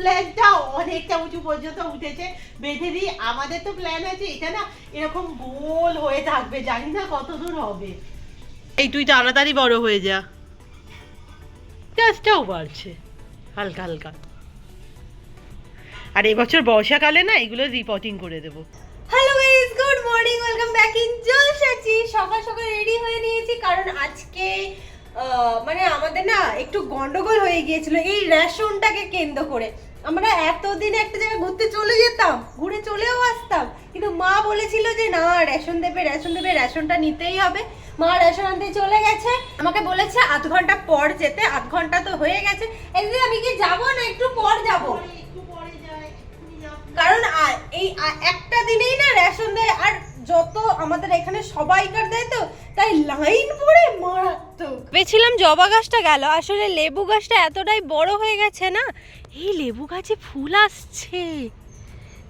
প্ল্যানটা অনেকটা উঁচু পর্যন্ত উঠেছে। বেঁধে দিই আমাদের তো প্ল্যান আছে এটা না এরকম গোল হয়ে থাকবে জানি না কত দূর হবে। এই তুই তাড়াতাড়ি বড় হয়ে যা। গাছটাও বাড়ছে হালকা হালকা। আর এবছর বর্ষাকালে না এগুলো রিপোর্টিং করে দেবো। Hello guys good morning welcome back in জলসাচি সকাল সকাল রেডি হয়ে নিয়েছি কারণ আজকে আহ, মানে আমাদের না একটু গন্ডগোল হয়ে গিয়েছিল এই রেশনটাকে কেন্দ্র করে। আমরা এতদিন একটা জায়গায় ঘুরতে চলে যেতাম ঘুরে চলেও আসতাম। কিন্তু মা বলেছিল যে না রেশন দেবে রেশন দেবে রেশনটা নিতেই হবে। মা রেশন আনতে চলে গেছে। আমাকে বলেছে আধ ঘণ্টা পর যেতে আধ ঘণ্টা তো হয়ে গেছে। একদিন আমি কি যাব না একটু পর যাব। কারণ এই একটা দিনেই না রেশন দেয় আর যত আমাদের এখানে সবাইকার দেয় তো, তাই লাইন পড়ে মারাত্মক। ভেবেছিলাম জবা গাছটা গেল, আসলে লেবু গাছটা এতটাই বড় হয়ে গেছে না। এই লেবু গাছে ফুল আসছে।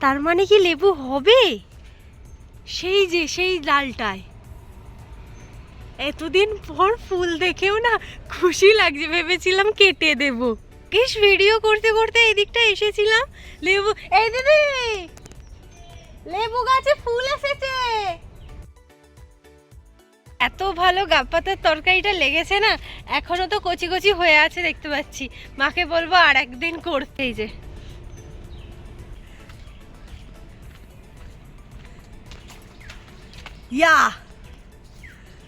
তার মানে কি লেবু হবে? সেই যে, সেই ডালটায়। এতদিন পর ফুল দেখেও না খুশি লাগছে, ভেবেছিলাম কেটে দেব। বেশ ভিডিও করতে করতে এই দিকটা এসেছিলাম। লেবু এই দিদি! লেবু গাছে ফুল এসেছে। এত ভালো গাপাতার তরকারিটা লেগেছে না এখনও তো কচি কচি হয়ে আছে দেখতে পাচ্ছি। মাকে বলব আর একদিন করতে যে। ইয়া।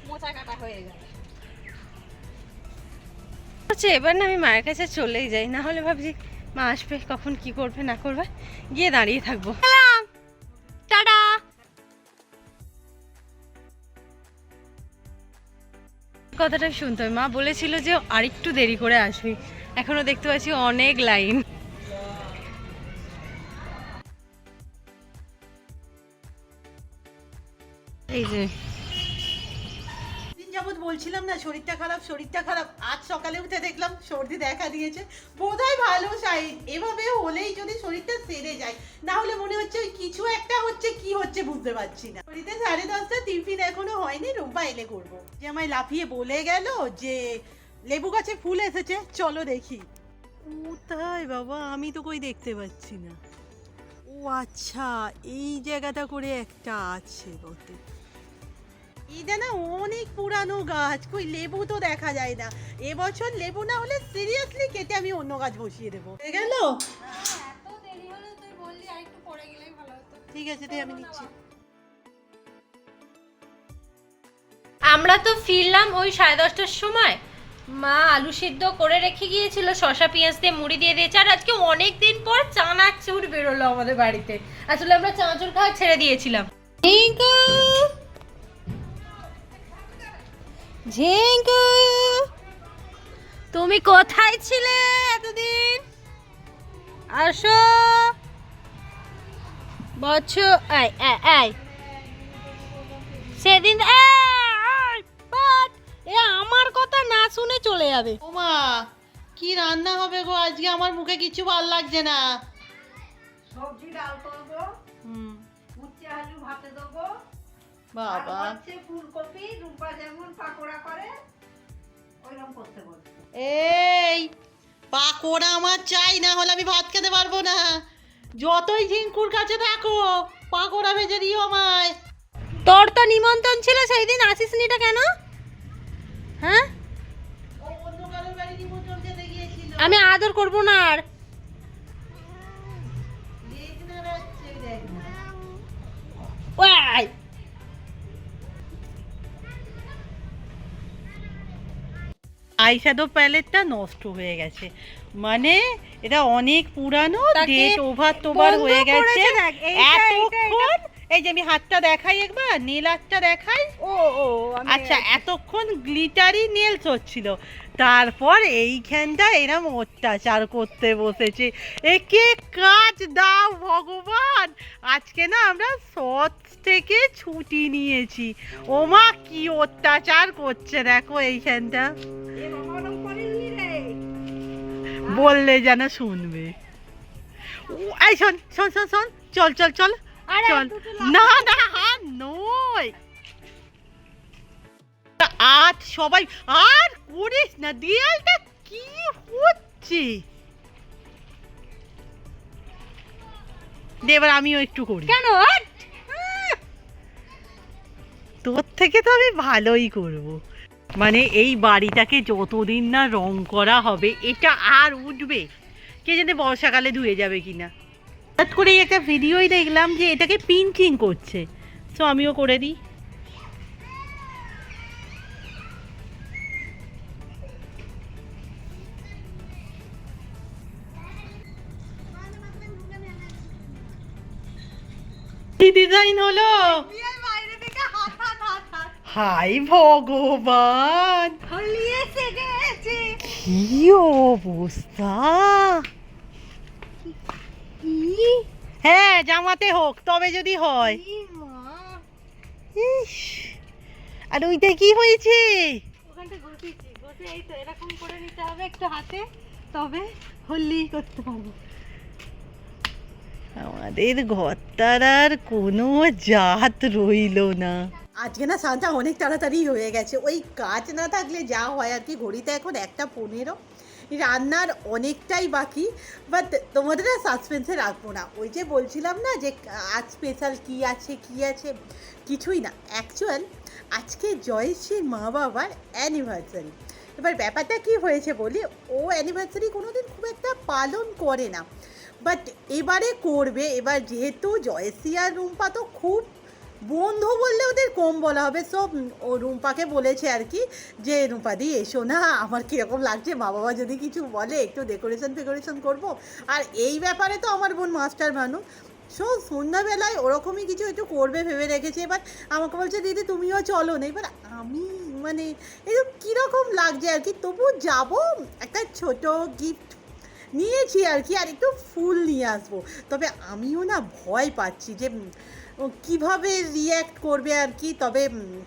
মোচা কাটা হয়ে গেল। হচ্ছে এবার না আমি মায়ের কাছে চলেই যাই না হলে ভাবছি মা আসবে কখন কি করবে না করবে গিয়ে দাঁড়িয়ে থাকব। টাটা। কথাটা শুনতে মা বলেছিল যে আরেকটু দেরি করে আসবি। এখনও দেখতে পাচ্ছি অনেক লাইন। এই যে বলছিলাম না, শরীরটা খারাপ শরীরটা খারাপ। আজ সকালে উঠে দেখলাম, সর্দি দেখা দিয়েছে। বোধহয় ভালো সাইড এভাবে হলেই যদি শরীরটা সেরে যায়, না হলে মনে হচ্ছে ওই কিছু একটা হচ্ছে, কি হচ্ছে বুঝতে পারছি না। শরীরে সাড়ে দশটা, টিফিন এখনও হয়নি রোববা এলে করব। যে আমায় লাফিয়ে বলে গেল যে, লেবু গাছে ফুল এসেছে, চলো দেখি। কোথায় বাবা? আমি তো কই দেখতে পাচ্ছি না। ও আচ্ছা এই জায়গাটা করে একটা আছে বটে। এটা না অনেক পুরানো গাছ কই লেবু তো দেখা যায় না। এবছর লেবু না হলে সিরিয়াসলি কেটে আমি অন্য গাছ বসিয়ে দেবো। গেল? ঠিক আছে তাই আমি নিচ্ছি। আমরা তো ফিরলাম ওই সাড়ে দশটার সময়। মা আলু সিদ্ধ করে রেখে গিয়েছিল শশা পেঁয়াজ দিয়ে মুড়ি দিয়ে দিয়েছে আর আজকে অনেক দিন পর চানাচুর বেরোলো আমাদের বাড়িতে। আসলে আমরা চানাচুর খাওয়া ছেড়ে দিয়েছিলাম। ঝিঙ্কু! তুমি কোথায় ছিলে এতদিন? আসো। বছর আয় আয় আয় সেদিন এ, আমার কথা না শুনে চলে যাবে। ওমা কি রান্না হবে গো? আজকে আমার মুখে কিছু ভালো লাগছে না। সবজি ডাল করব হুম। উচ্ছে আলু ভাতে দেবো বাবা। হচ্ছে ফুলকপি রূপা যেমন পাকোড়া করে ওইরকম করতে বলছে। এই পাকোড়া আমার চাই না হলে আমি ভাত খেতে পারব না। যতই ঝিঙ্কুর কাছে থাকো পাকোড়া ভেজে দিও আমায়। তোর তো নিমন্ত্রণ ছিল সেই দিন আসিস নিটা কেন? হ্যাঁ? আমি আদর করব না আর। আইশ্যাডো প্যালেটটা নষ্ট হয়ে গেছে। মানে এটা অনেক পুরানো ডেট ওভার টোভার হয়ে গেছে। এতক্ষণ এই যে আমি হাতটা দেখাই একবার নেল হাতটা দেখাই। ও ও আচ্ছা এতক্ষণ গ্লিটারি নেলস হচ্ছিল। তারপর এইখানটা এরম অত্যাচার করতে বসেছে। একে কাজ দাও ভগবান। আজকে না আমরা সৎ থেকে ছুটি নিয়েছি। ওমা কি অত্যাচার করছে দেখো এইখানটা। বললে যেন শুনবে। ও, এই শোন শোন শোন শোন। চল চল চল। চল। না না নয়। আজ সবাই আর করিস না দেয়ালটা কি হচ্ছে? এবার আমিও একটু করি। কেন? তোর থেকে তো আমি ভালোই করব। মানে এই বাড়িটাকে যতদিন না রং করা হবে এটা আর উঠবে। কে জানে বর্ষাকালে ধুয়ে যাবে কিনা। হঠাৎ করেই একটা ভিডিওই দেখলাম যে এটাকে পিঞ্চিং করছে। তো আমিও করে দিই। কি ডিজাইন হলো। হাই ভগবান। কি অবস্থা? হ্যাঁ জামাতে হোক তবে যদি হয়। ইস, আর ওইটা কি হয়েছে? ওখানটা ঘষেছি ঘষে এই তো এরকম করে নিতে হবে একটু হাতে তবে হলি করতে হবে আমাদের ঘরটার আর কোনো জাত রইল না। আজকে না সানটা অনেক তাড়াতাড়ি হয়ে গেছে। ওই কাজ না থাকলে যা হয় আর কি, ঘড়িতে এখন একটা পনেরো। রান্নার অনেকটাই বাকি বাট তোমাদের না সাসপেন্সে রাখব না। ওই যে বলছিলাম না যে, আজ স্পেশাল কি আছে কি আছে, কিছুই না। অ্যাকচুয়াল আজকে জয়েশ্রীর মা বাবার অ্যানিভার্সারি এবার ব্যাপারটা কি হয়েছে বলি, ও অ্যানিভার্সারি কোনোদিন খুব একটা পালন করে না। বাট এবারে করবে, এবার যেহেতু জয়শ্রী আর রুম্পা তো খুব বন্ধু বললে ওদের কম বলা হবে। সব ও রুম্পাকে বলেছে আর কি যে, রুম্পা দি, এসো না, আমার কীরকম লাগছে মা বাবা যদি কিছু বলে, একটু ডেকোরেশন ফেকোরেশন করব। আর এই ব্যাপারে তো আমার বোন মাস্টার মানুষ সো সন্ধ্যাবেলায় ওরকমই কিছু একটু করবে ভেবে রেখেছে। এবার আমাকে বলছে, দিদি, তুমিও চলো না। এবার আমি মানে এরকম কীরকম লাগছে আর কি তবু যাব। একটা ছোট গিফট নিয়েছি আর কি, আর একটু ফুল নিয়ে আসব। তবে আমিও না ভয় পাচ্ছি যে কীভাবে রিয়্যাক্ট করবে আর কি। তবে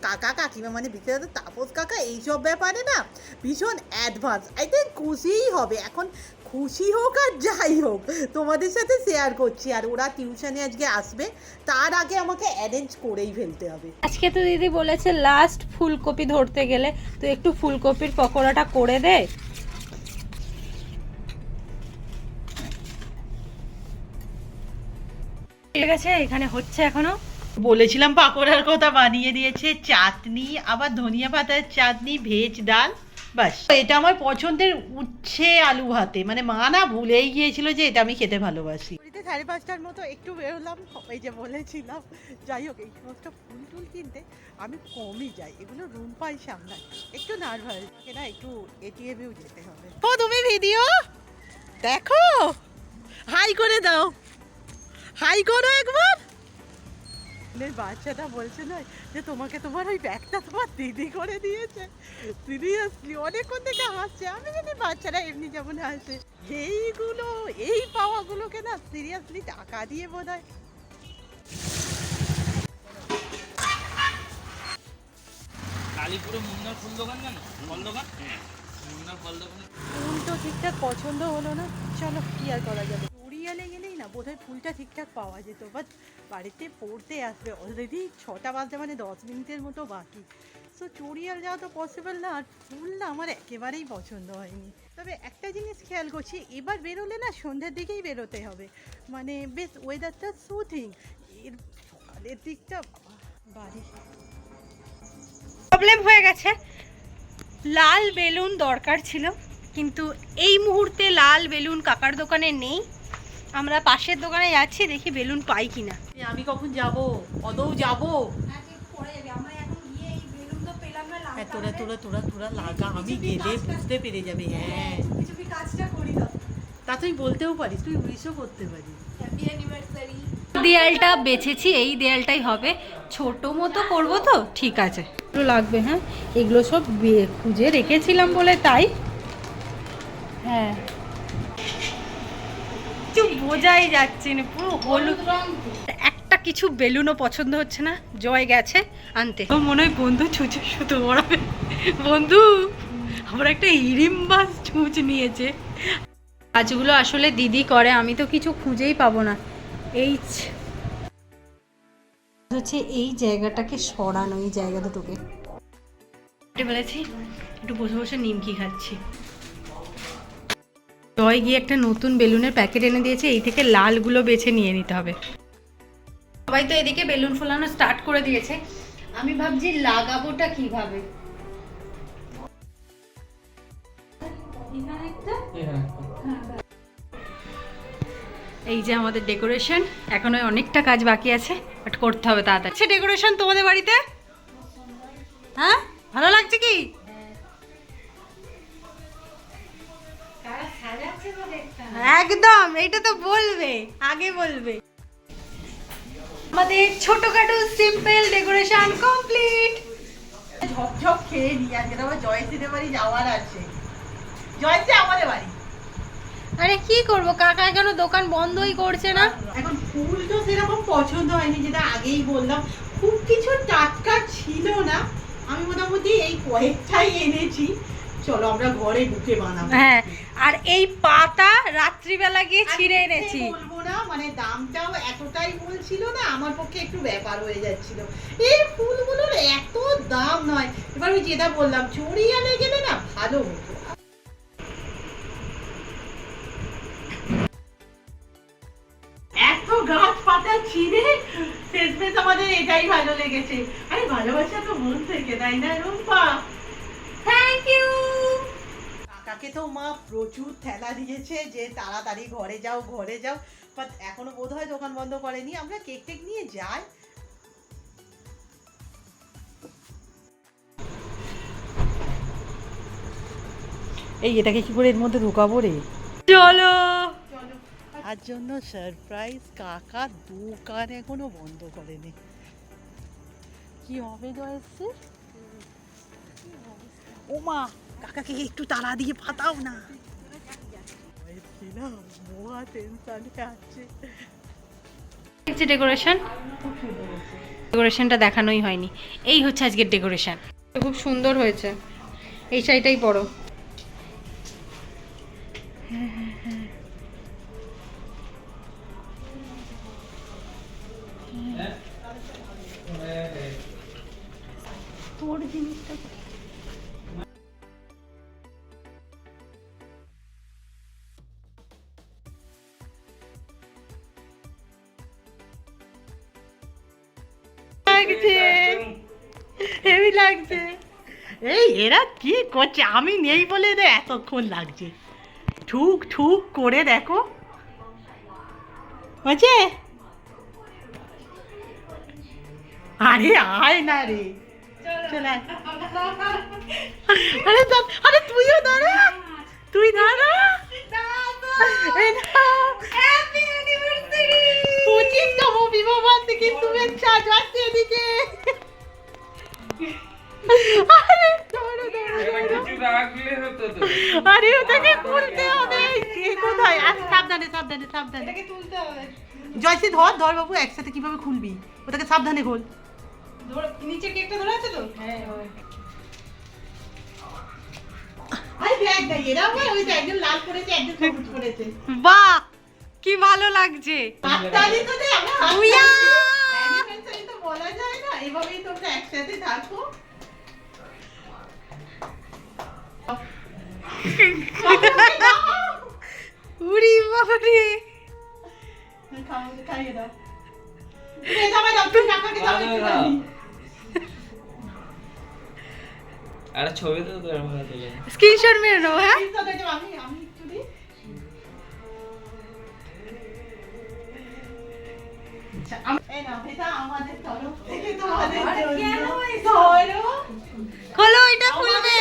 কাকা, কাকিমা মানে বিশেষত তাপস কাকা, এইসব ব্যাপারে না ভীষণ অ্যাডভান্স আই থিঙ্ক খুশিই হবে। এখন খুশি হোক আর যাই হোক, তোমাদের সাথে শেয়ার করছি। আর ওরা টিউশনে আজকে আসবে, তার আগে আমাকে অ্যারেঞ্জ করেই ফেলতে হবে। আজকে তো দিদি বলেছে লাস্ট ফুলকপি ধরতে গেলে, তো একটু ফুলকপির পকোড়াটা করে দে। ঠিক আছে এখানে হচ্ছে এখনও। বলেছিলাম পাকোড়ার কথা বানিয়ে দিয়েছে চাটনি আবার ধনিয়া পাতার চাটনি ভেজ ডাল বাস। এটা আমার পছন্দের উচ্ছে আলু ভাতে। মানে মা না ভুলেই গিয়েছিল যে এটা আমি খেতে ভালোবাসি। সাড়ে পাঁচটার মতো একটু বেরোলাম ওই যে বলেছিলাম। যাই হোক এই সমস্ত ফুল টুল কিনতে আমি কমই যাই। এগুলো রুম পাই সামলায়। একটু নার্ভাস না একটু এটিএমেও যেতে হবে। ও তুমি ভিডিও দেখো! হাই করে দাও। হাই করো একবার। বাচ্চাটা বলছে না যে তোমাকে তোমার ওই ব্যাগটা তোমার দিদি করে দিয়েছে। সিরিয়াসলি অনেকক্ষণ থেকে হাসছে। আমি জানি বাচ্চারা এমনি যেমন হাসে। এইগুলো এই পাওয়াগুলোকে না সিরিয়াসলি টাকা দিয়ে বোধ হয় কালীপুরে মুন্নার ফুল দোকান জানো? ফল দোকান? মুন্নার ফল দোকানে ফুল তো ঠিকঠাক পছন্দ হলো না। চলো কি আর করা যাবে? বোধহয় ফুলটা ঠিকঠাক পাওয়া যেত বাট বাড়িতে পড়তে আসবে অলরেডি ছটা বাজতে মানে দশ মিনিটের মতো বাকি। সো চুড়িয়াল যাওয়া তো পসিবল না, আর ফুল না আমার একেবারেই পছন্দ হয়নি। তবে একটা জিনিস খেয়াল করছি, এবার বেরোলে না সন্ধ্যের দিকেই বেরোতে হবে। মানে বেশ ওয়েদারটা সুথিং এর সকালের দিকটা, বাড়ি। প্রবলেম হয়ে গেছে। লাল বেলুন দরকার ছিল, কিন্তু এই মুহূর্তে লাল বেলুন কাকার দোকানে নেই। আমরা পাশের দোকানে যাচ্ছি দেখি বেলুন পাই কিনা। আমি কখন যাব? অদৌ যাব? তোরা তোরা তোরা তোরা লাগা আমি গেলে বুঝতে পেরে যাবে হ্যাঁ। তা। তুই বলতেও পারিস তুই উইশও করতে পারিস। দেয়ালটা বেছেছি এই দেয়ালটাই হবে। ছোট মতো করব তো ঠিক আছে। এগুলো লাগবে হ্যাঁ? এগুলো সব খুঁজে রেখেছিলাম বলে তাই। হ্যাঁ। কিছু বোঝাই যাচ্ছে না পুরো হলুদ একটা কিছু বেলুনও পছন্দ হচ্ছে না জয় গেছে আনতে। তো মনে হয় বন্ধু ছুঁচে শুধু ওড়াবে বন্ধু আমরা একটা হিড়িম্বাস ছুঁচ নিয়েছে। কাজগুলো আসলে দিদি করে আমি তো কিছু খুঁজেই পাবো না। এই হচ্ছে এই জায়গাটাকে সরানো এই জায়গা দুটোকে। বলেছি একটু বসে বসে নিমকি খাচ্ছি। জয় গিয়ে একটা নতুন বেলুনের প্যাকেট এনে দিয়েছে, এই থেকে লালগুলো বেছে নিয়ে নিতে হবে। সবাই তো এদিকে বেলুন ফোলানো স্টার্ট করে দিয়েছে। আমি ভাবছি লাগাবোটা কীভাবে? এই যে আমাদের ডেকোরেশন, এখনও অনেকটা কাজ বাকি আছে, বাট করতে হবে তাড়াতাড়ি। আচ্ছা ডেকোরেশন তোমাদের বাড়িতে? হ্যাঁ? ভালো লাগছে কি? একদম এটা তো বলবে আগে বলবে। আমাদের ছোটখাটো সিম্পল ডেকোরেশন কমপ্লিট ঝপঝপ খেয়ে আজকে তো আমার জয়শ্রীদের বাড়ি যাওয়ার আছে। জয়শ্রী আমাদের বাড়ি। আরে কি করব কাকা কেন দোকান বন্ধই করছে না? এখন ফুল তো সেরকম পছন্দ হয়নি যেটা আগেই বললাম। খুব কিছু টাটকা ছিল না। আমি মোটামুটি এই কয়েকটাই এনেছি। চলো আমরা ঘরে ঢুকে বানাবো। হ্যাঁ আর এই পাতা রাত্রিবেলা গিয়ে ছিঁড়ে এনেছি। বলব না মানে দামটাও এতটাই বলছিল না আমার পক্ষে একটু ব্যাপার হয়ে যাচ্ছিল। এই ফুলগুলোর এত দাম নয়। এবার ওই যেটা বললাম গেলে না ভালো হতো। এত গাছ পাতা ছিঁড়ে শেষমেশ আমাদের এটাই ভালো লেগেছে। আরে ভালোবাসা তো মন থেকে তাই না রুম্পা? কাকাকে তো মা প্রচুর ঠেলা দিয়েছে যে তাড়াতাড়ি ঘরে যাও ঘরে যাও। বাট এখনও বোধ হয় দোকান বন্ধ করেনি। আমরা কেক টেক নিয়ে যাই। এই এটাকে কি করে এর মধ্যে ঢোকাবো রে? চলো। তার জন্য সারপ্রাইজ কাকা দোকান এখনও বন্ধ করেনি। কি হবে জয়েসে ও মা কাকাকে একটু তাড়া দিয়ে ফাটাও না। দেখছি ডেকোরেশন ডেকোরেশনটা দেখানোই হয়নি। এই হচ্ছে আজকের ডেকোরেশন খুব সুন্দর হয়েছে। এই শাড়িটাই পরো। তোর জিনিসটা লাগছে। এই এরা কি করছে? আমি নেই বলে এদের এতক্ষণ লাগছে। ঠুক ঠুক করে দেখো। হচ্ছে আরে আয় না রে। চলে আরে আরে তুইও দাঁড়া। তুই দাঁড়া। পঁচিশতম বিবাহ বার্ষিকী শুভেচ্ছা যাচ্ছে এদিকে আরে দাঁড়া, দাঁড়া, দাঁড়া। কিছু রাখলে হতো তো আরে ওটাকে খুলতে হবে। কোথায়? সাবধানে সাবধানে সাবধানে। তুলতে হবে। জয়শ্রী ধর ধর বাবু একসাথে কীভাবে খুলবি? ওটাকে সাবধানে খোল। নিচে কেকটা ধরে আছে তো? হ্যাঁ বাহ! কি ভালো লাগছে। বলা যায় না এভাবেই তোমরা একসাথে থাকো। উড়ি বাবারে খাইয়ে দাও। আরে ছবি তো তোর স্ক্রিনশট মেরে নেব হ্যাঁ আমি একটু নাও, এটা। খোলো ওইটা খুলবে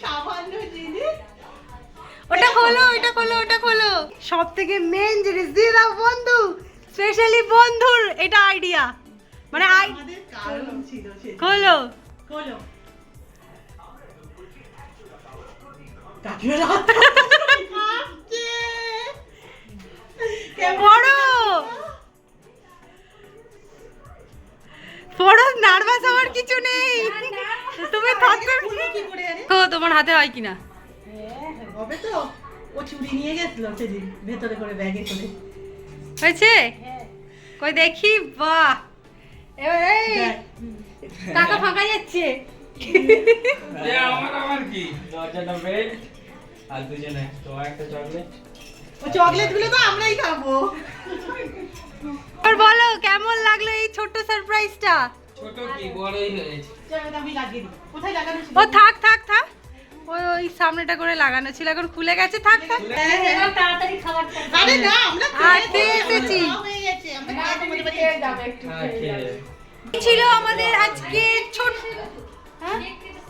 সামান্য জিনিস ওটা খোলো ওইটা খোলো ওটা খোলো। সব থেকে মেন জিনিস দিয়ে দাও বন্ধু স্পেশালি বন্ধুর এটা আইডিয়া মানে আই। খোলো। খোলো। নার্ভাস হওয়ার কিছু নেই। তুমি তোমার হাতে হয় কিনা? হবে তো? ও চুরি নিয়ে গেছিল সেদিন ভেতরে করে ব্যাগে করে। হয়েছে? কই দেখি? বাহ! এই! টাকা ফাঁকা যাচ্ছে। আমার আমার কি? দরজাটা বেল্ট আর দুজনে তো একটা চকলেট। চকলেটগুলো তো আমরাই খাব। আর বলো কেমন লাগল এই ছোট্ট সারপ্রাইজটা ছোট কি বড়ই হয়েছে। চল, আমি লাগিয়ে দিই। কোথায় লাগানো ছিল? ও থাক থাক থাক। ওই ওই সামনেটা করে লাগানো ছিল এখন খুলে গেছে থাক থাক। হ্যাঁ, হ্যাঁ। তাড়াতাড়ি খাবারটা আরে না আমরা এসেছি। হয়ে। এই ছিল আমাদের আজকে ছোট হ্যাঁ?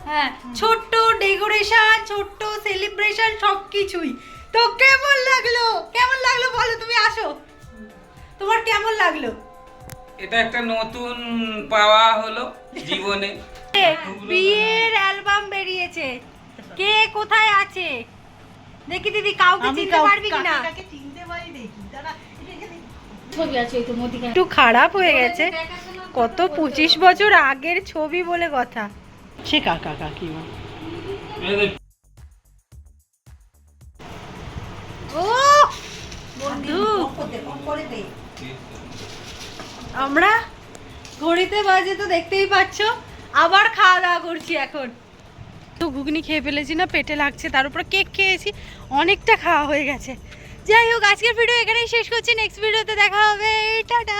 হ্যাঁ ছোট্ট ডেকোরেশন ছোট্ট সেলিব্রেশন সব কিছুই তো কেমন লাগল? কেমন লাগল বলো তুমি আসো। তোমার কেমন লাগল? এটা একটা নতুন পাওয়া হলো জীবনে। বিয়ের অ্যালবাম বেরিয়েছে। কে কোথায় আছে? দেখি দিদি কাউকে চিনতে পারবি কিনা? কাকে চিনতে পারি দেখি দাঁড়া ছবি আছে তো মুদিখানা একটু খারাপ হয়ে গেছে। কত পঁচিশ বছর আগের ছবি বলে কথা। সে কাকা কাকিমা। ও বন্ধু। আমরা ঘড়িতে বাজে তো দেখতেই পাচ্ছ। আবার খাওয়া দাওয়া করছি এখন। তো ঘুগনি খেয়ে ফেলেছি না, পেটে লাগছে, তার উপর কেক খেয়েছি, অনেকটা খাওয়া হয়ে গেছে। যাই হোক, আজকের ভিডিও এখানেই শেষ করছি নেক্সট ভিডিওতে দেখা হবে। টাটা!